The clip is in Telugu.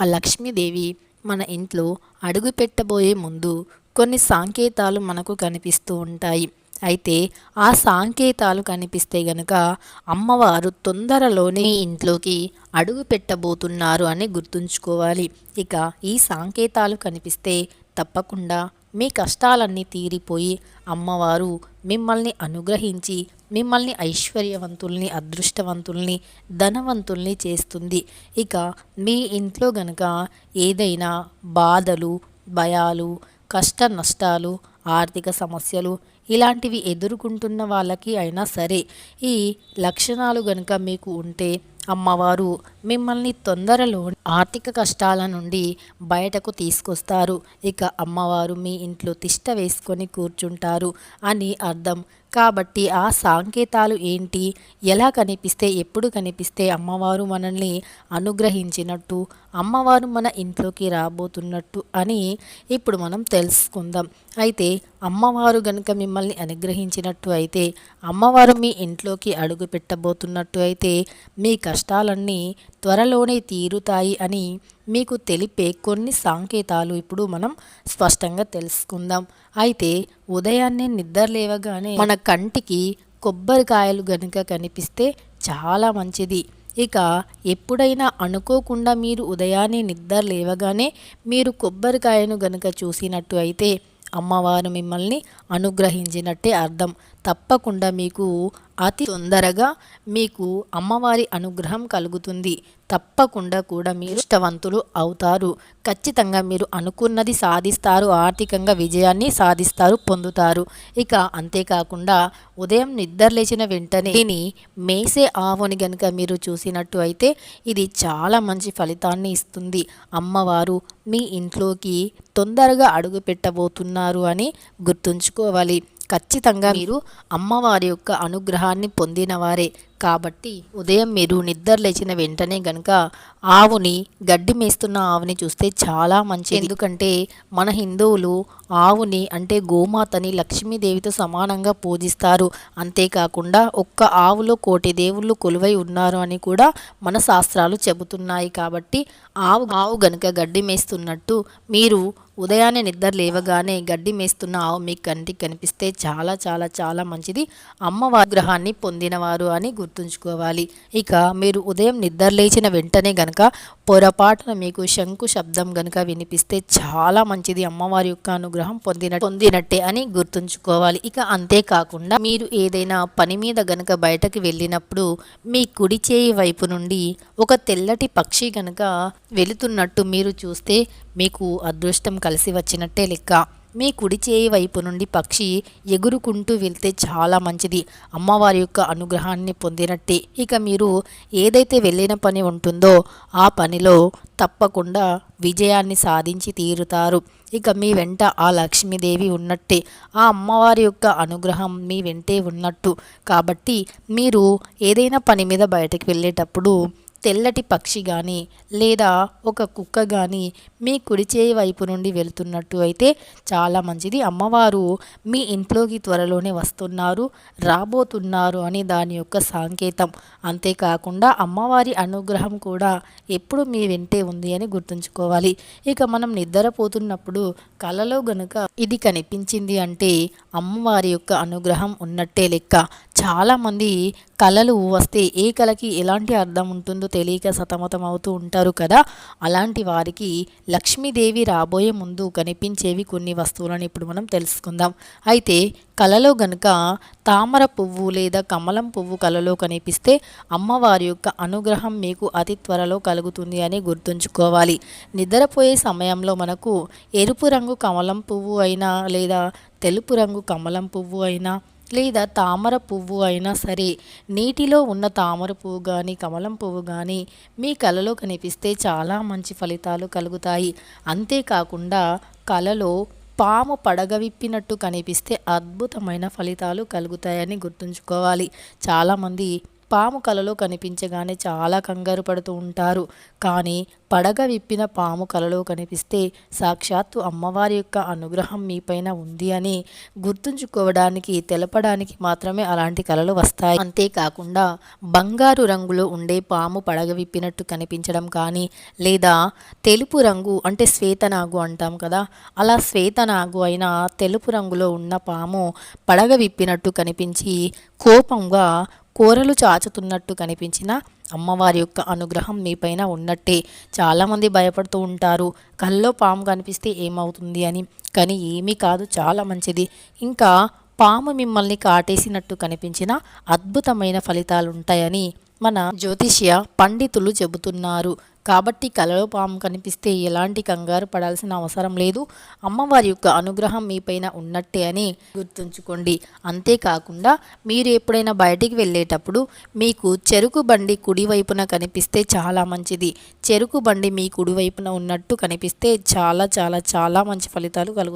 ఆ లక్ష్మీదేవి మన ఇంట్లో అడుగు పెట్టబోయే ముందు కొన్ని సాంకేతాలు మనకు కనిపిస్తూ ఉంటాయి. అయితే ఆ సాంకేతాలు కనిపిస్తే గనుక అమ్మవారు తొందరలోనే ఇంట్లోకి అడుగు పెట్టబోతున్నారు అని గుర్తుంచుకోవాలి. ఇక ఈ సాంకేతాలు కనిపిస్తే తప్పకుండా మీ కష్టాలన్నీ తీరిపోయి అమ్మవారు మిమ్మల్ని అనుగ్రహించి మిమ్మల్ని ఐశ్వర్యవంతుల్ని అదృష్టవంతుల్ని ధనవంతుల్ని చేస్తుంది. ఇక మీ ఇంట్లో గనక ఏదైనా బాధలు భయాలు కష్ట నష్టాలు ఆర్థిక సమస్యలు ఇలాంటివి ఎదుర్కొంటున్న వాళ్ళకి అయినా సరే ఈ లక్షణాలు గనక మీకు ఉంటే అమ్మవారు మిమ్మల్ని తొందరలో ఆర్థిక కష్టాల నుండి బయటకు తీసుకొస్తారు. ఇక అమ్మవారు మీ ఇంట్లో తిష్ట వేసుకొని కూర్చుంటారు అని అర్థం. కాబట్టి ఆ సాంకేతాలు ఏంటి? ఎలా కనిపిస్తే ఎప్పుడు కనిపిస్తే అమ్మవారు మనల్ని అనుగ్రహించినట్టు అమ్మవారు మన ఇంట్లోకి రాబోతున్నట్టు అని ఇప్పుడు మనం తెలుసుకుందాం. అయితే అమ్మవారు గనుక మిమ్మల్ని అనుగ్రహించినట్టు అయితే అమ్మవారు మీ ఇంట్లోకి అడుగు పెట్టబోతున్నట్టు అయితే మీ కష్టాలన్నీ త్వరలోనే తీరుతాయి అని మీకు తెలిపే కొన్ని సాంకేతాలు ఇప్పుడు మనం స్పష్టంగా తెలుసుకుందాం. అయితే ఉదయాన్నే నిద్ర లేవగానే మన కంటికి కొబ్బరికాయలు గనుక కనిపిస్తే చాలా మంచిది. ఇక ఎప్పుడైనా అనుకోకుండా మీరు ఉదయాన్నే నిద్ర లేవగానే మీరు కొబ్బరికాయను గనుక చూసినట్టు అయితే అమ్మవారు మిమ్మల్ని అనుగ్రహించినట్టే అర్థం. తప్పకుండా మీకు అతి తొందరగా మీకు అమ్మవారి అనుగ్రహం కలుగుతుంది. తప్పకుండా కూడా మీరు ఇష్టవంతులు అవుతారు. ఖచ్చితంగా మీరు అనుకున్నది సాధిస్తారు. ఆర్థికంగా విజయాన్ని సాధిస్తారు పొందుతారు. ఇక అంతేకాకుండా ఉదయం నిద్ర లేచిన వెంటనే దీని మేసే ఆవుని గనుక మీరు చూసినట్టు అయితే ఇది చాలా మంచి ఫలితాన్ని ఇస్తుంది. అమ్మవారు మీ ఇంట్లోకి తొందరగా అడుగు పెట్టబోతున్నారు అని గుర్తుంచుకోవాలి. ఖచ్చితంగా మీరు అమ్మవారి యొక్క అనుగ్రహాన్ని పొందినవారే. కాబట్టి ఉదయం మీరు నిద్ర లేచిన వెంటనే గనక ఆవుని గడ్డి మేస్తున్న ఆవుని చూస్తే చాలా మంచిది. ఎందుకంటే మన హిందువులు ఆవుని అంటే గోమాతని లక్ష్మీదేవితో సమానంగా పూజిస్తారు. అంతేకాకుండా ఒక్క ఆవులో కోటి దేవుళ్ళు కొలువై ఉన్నారు అని కూడా మన శాస్త్రాలు చెబుతున్నాయి. కాబట్టి ఆవు ఆవు గనక గడ్డి మేస్తున్నట్టు మీరు ఉదయాన్నే నిద్ర లేవగానే గడ్డి మేస్తున్న ఆవు మీ కంటికి కనిపిస్తే చాలా చాలా చాలా మంచిది. అమ్మవారి గ్రహాన్ని పొందినవారు అని గుర్తుంచుకోవాలి. ఇక మీరు ఉదయం నిద్ర లేచిన వెంటనే గనక పొరపాటున మీకు శంకు శబ్దం గనక వినిపిస్తే చాలా మంచిది. అమ్మవారి యొక్క అనుగ్రహం పొందిన పొందినట్టే అని గుర్తుంచుకోవాలి. ఇక అంతేకాకుండా మీరు ఏదైనా పని మీద గనక బయటకు వెళ్ళినప్పుడు మీ కుడి చేయి వైపు నుండి ఒక తెల్లటి పక్షి గనక వెళుతున్నట్టు మీరు చూస్తే మీకు అదృష్టం కలిసి వచ్చినట్టే లెక్క. మీ కుడి చేయి వైపు నుండి పక్షి ఎగురుకుంటూ వెళ్తే చాలా మంచిది. అమ్మవారి యొక్క అనుగ్రహాన్ని పొందినట్టే. ఇక మీరు ఏదైతే వెళ్ళిన పని ఉంటుందో ఆ పనిలో తప్పకుండా విజయాన్ని సాధించి తీరుతారు. ఇక మీ వెంట ఆ లక్ష్మీదేవి ఉన్నట్టే. ఆ అమ్మవారి యొక్క అనుగ్రహం మీ వెంటే ఉన్నట్టు. కాబట్టి మీరు ఏదైనా పని మీద బయటకు వెళ్ళేటప్పుడు తెల్లటి పక్షి కానీ లేదా ఒక కుక్క కానీ మీ కుడి చేయి వైపు నుండి వెళ్తున్నట్టు అయితే చాలా మంచిది. అమ్మవారు మీ ఇంట్లోకి త్వరలోనే వస్తున్నారు రాబోతున్నారు అని దాని యొక్క సాంకేతం. అంతేకాకుండా అమ్మవారి అనుగ్రహం కూడా ఎప్పుడు మీ వెంటే ఉంది అని గుర్తుంచుకోవాలి. ఇక మనం నిద్రపోతున్నప్పుడు కలలో గనుక ఇది కనిపించింది అంటే అమ్మవారి యొక్క అనుగ్రహం ఉన్నట్టే లెక్క. చాలామంది కళలు వస్తే ఏ కళకి ఎలాంటి అర్థం ఉంటుందో తెలియక సతమతం అవుతూ ఉంటారు కదా. అలాంటి వారికి లక్ష్మీదేవి రాబోయే ముందు కనిపించేవి కొన్ని వస్తువులను ఇప్పుడు మనం తెలుసుకుందాం. అయితే కలలో గనుక తామర పువ్వు లేదా కమలం పువ్వు కలలో కనిపిస్తే అమ్మవారి యొక్క అనుగ్రహం మీకు అతి త్వరలో కలుగుతుంది అని గుర్తుంచుకోవాలి. నిద్రపోయే సమయంలో మనకు ఎరుపు రంగు కమలం పువ్వు అయినా లేదా తెలుపు రంగు కమలం పువ్వు అయినా లేదా తామర పువ్వు అయినా సరే నీటిలో ఉన్న తామర పువ్వు కానీ కమలం పువ్వు కానీ మీ కలలో కనిపిస్తే చాలా మంచి ఫలితాలు కలుగుతాయి. అంతేకాకుండా కలలో పాము పడగవిప్పినట్టు కనిపిస్తే అద్భుతమైన ఫలితాలు కలుగుతాయని గుర్తుంచుకోవాలి. చాలామంది పాము కలలో కనిపించగానే చాలా కంగారు పడుతూ ఉంటారు. కానీ పడగ విప్పిన పాము కలలో కనిపిస్తే సాక్షాత్తు అమ్మవారి యొక్క అనుగ్రహం మీపైన ఉంది అని గుర్తుంచుకోవడానికి తెలపడానికి మాత్రమే అలాంటి కలలు వస్తాయి. అంతేకాకుండా బంగారు రంగులో ఉండే పాము పడగ విప్పినట్టు కనిపించడం కానీ లేదా తెలుపు రంగు అంటే శ్వేతనాగు అంటాం కదా అలా శ్వేతనాగు అయిన తెలుపు రంగులో ఉన్న పాము పడగ విప్పినట్టు కనిపించి కోపంగా కూరలు చాచుతున్నట్టు కనిపించిన అమ్మవారి యొక్క అనుగ్రహం మీపైన ఉన్నట్టే. చాలామంది భయపడుతూ ఉంటారు. కల్లో పాము కనిపిస్తే ఏమవుతుంది అని. కానీ ఏమీ కాదు చాలా మంచిది. ఇంకా పాము మిమ్మల్ని కాటేసినట్టు కనిపించిన అద్భుతమైన ఫలితాలు ఉంటాయని మన జ్యోతిష్య పండితులు చెబుతున్నారు. కాబట్టి కలలో పాము కనిపిస్తే ఎలాంటి కంగారు పడాల్సిన అవసరం లేదు. అమ్మవారి యొక్క అనుగ్రహం మీపైన ఉన్నట్టే అని గుర్తుంచుకోండి. అంతేకాకుండా మీరు ఎప్పుడైనా బయటికి వెళ్ళేటప్పుడు మీకు చెరుకు బండి కుడివైపున కనిపిస్తే చాలా మంచిది. చెరుకు బండి మీ కుడివైపున ఉన్నట్టు కనిపిస్తే చాలా చాలా చాలా మంచి ఫలితాలు కలుగుతాయి.